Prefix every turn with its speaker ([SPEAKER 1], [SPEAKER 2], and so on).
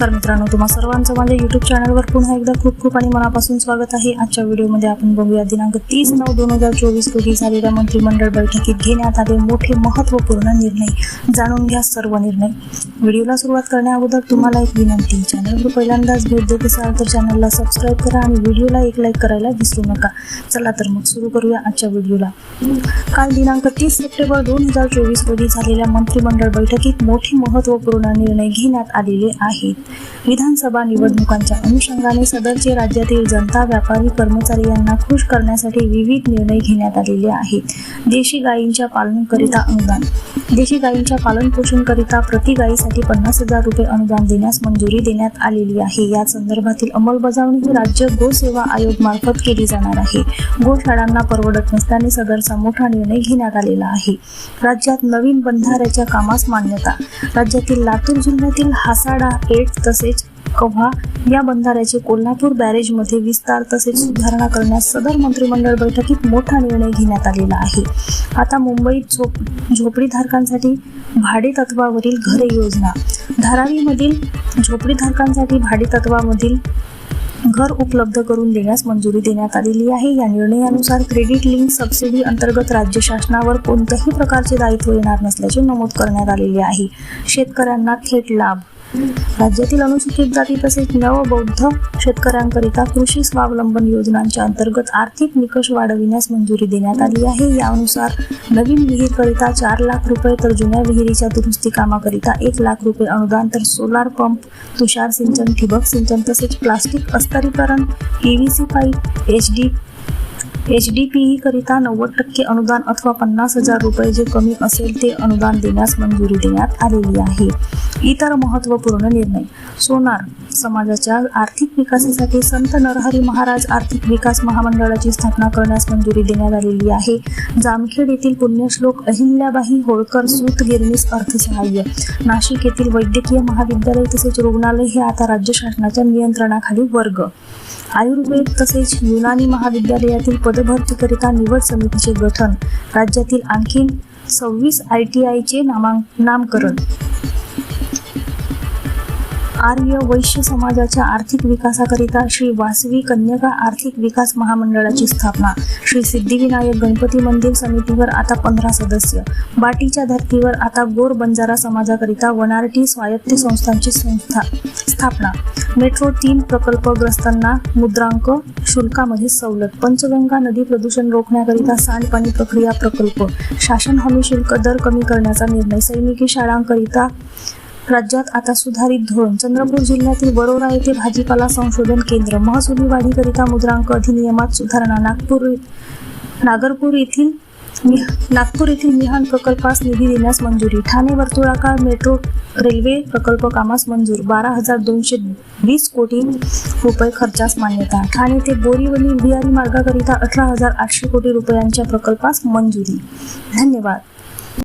[SPEAKER 1] नमस्कार मित्रांनो तुम्हा सर्वांचं माझ्या युट्यूब चॅनलवर पुन्हा एकदा खूप खूप आणि मनापासून स्वागत आहे. आजच्या व्हिडिओमध्ये आपण बघूया दिनांक तीस नऊ दोन हजार चोवीस रोजी झालेल्या मंत्रिमंडळ बैठकीत घेण्यात आले मोठे महत्त्वपूर्ण निर्णय. जाणून घ्या सर्व निर्णय. व्हिडिओला सुरुवात करण्याअगोदर तुम्हाला एक विनंती चॅनलवर पहिल्यांदाच भेट देत असाल तर चॅनलला सबस्क्राईब करा आणि व्हिडिओला एक लाईक करायला विसरू नका. चला तर मग सुरू करूया आजच्या व्हिडिओला. काल दिनांक तीस सप्टेंबर दोन हजार चोवीस रोजी झालेल्या मंत्रिमंडळ बैठकीत मोठे महत्त्वपूर्ण निर्णय घेण्यात आलेले आहेत. विधानसभा निवडणुकांच्या अनुषंगाने सदरचे राज्यातील जनता व्यापारी कर्मचारी यांना खुश करण्यासाठी विविध निर्णय घेण्यात आलेले आहेत. देशी गायींच्या पालनकरिता अनुदान. देशी गायींच्या पालन पोषणकरिता प्रति गायीसाठी पन्नास हजार रुपये अनुदान देण्यास मंजुरी देण्यात आलेली आहे. या संदर्भातील अंमलबजावणी ही राज्य गोसेवा आयोग मार्फत केली जाणार आहे. गोशाळांना परवडत नसल्याने सदरचा मोठा निर्णय घेण्यात आलेला आहे. राज्यात नवीन बंधाऱ्याच्या कामास मान्यता. राज्यातील लातूर जिल्ह्यातील हासाडा पेठ तसेच कव्हा या बंधाऱ्याचे कोल्हापूर बॅरेजमध्ये विस्तार तसेच सुधारणा करण्यास सदर मंत्रिमंडळ बैठकीत मोठा निर्णय घेण्यात आलेला आहे. आता मुंबईत झोप झोपडीधारकांसाठी भाडे तत्वावरील घरे योजना. धारावीमधील झोपडीधारकांसाठी भाडे तत्वामधील घर उपलब्ध करून देण्यास मंजुरी देण्यात आलेली आहे. या निर्णयानुसार क्रेडिट लिंक सबसिडी अंतर्गत राज्य शासनावर कोणत्याही प्रकारचे दायित्व येणार नसल्याचे नमूद करण्यात आलेले आहे. शेतकऱ्यांना थेट लाभ राज्यातील अनुसूचित जाती तसेच नवबौद्ध शेतकऱ्यांकरिता कृषी स्वावलंबन योजनांच्या अंतर्गत आर्थिक निकष वाढविण्यास मंजुरी देण्यात आली आहे. यानुसार नवीन विहीरकरिता चार लाख रुपये तर जुन्या विहिरीच्या दुरुस्ती कामाकरिता एक लाख रुपये अनुदान तर सोलार पंप तुषार सिंचन ठिबक सिंचन तसेच plastic अस्तरीकरण PVC pipe H D H D P E करिता नव्वद टक्के अनुदान अथवा पन्नास हजार रुपये जे कमी असेल ते अनुदान देण्यास मंजुरी देण्यात आलेली आहे. इतर महत्त्वपूर्ण निर्णय. सोनार समाजाच्या आर्थिक विकासासाठी संत नरहरी महाराज आर्थिक विकास महामंडळाची स्थापना करण्यास मंजुरी देण्यात आलेली आहे. जामखेड येथील पुण्यश्लोक अहिल्याबाई होळकर सूत गिरणीस अर्थसहाय्य. नाशिक येथील वैद्यकीय महाविद्यालय तसेच रुग्णालय हे आता राज्य शासनाच्या नियंत्रणाखाली वर्ग. आयुर्वेद तसेच युनानी महाविद्यालयातील पदभरतीकरिता निवड समितीचे गठन राज्यातील आणखी सव्वीस आय टी आयचे नामां नामकरण आर्य वैश्य समाजाच्या आर्थिक विकासाकरिता श्री वासवी कन्यका आर्थिक विकास महामंडळाची स्थापना. श्री सिद्धिविनायक गणपती मंदिर समितीवर आता पंधरा सदस्य. बाटीच्या धर्तीवर आता गोर बंजारा समाजाकरिता वनारटी स्वायत्त संस्थांची संस्था स्थापना. मेट्रो तीन प्रकल्पग्रस्तांना मुद्रांक शुल्कामध्ये सवलत. पंचगंगा नदी प्रदूषण रोखण्याकरिता सांडपाणी प्रक्रिया प्रकल्प. शासन हमी शुल्क दर कमी करण्याचा निर्णय. सैनिकी शाळांकरिता राज्यात आता सुधारित धोरण. चंद्रपूर जिल्ह्यातील वरोरा येथे भाजीपाला संशोधन केंद्र. महसुली वाढीकरिता मुद्रांक अधिनियमात सुधारणा. नागपूर नागरपूर येथील नागपूर येथील मिहान प्रकल्पास निधी देण्यास मंजुरी. ठाणे वर्तुळाकार मेट्रो रेल्वे प्रकल्प कामास मंजूर. बारा हजार दोनशे वीस कोटी रुपये खर्चास मान्यता. ठाणे ते बोरीवली भुयारी मार्गाकरिता अठरा हजार आठशे कोटी रुपयांच्या प्रकल्पास मंजुरी. धन्यवाद.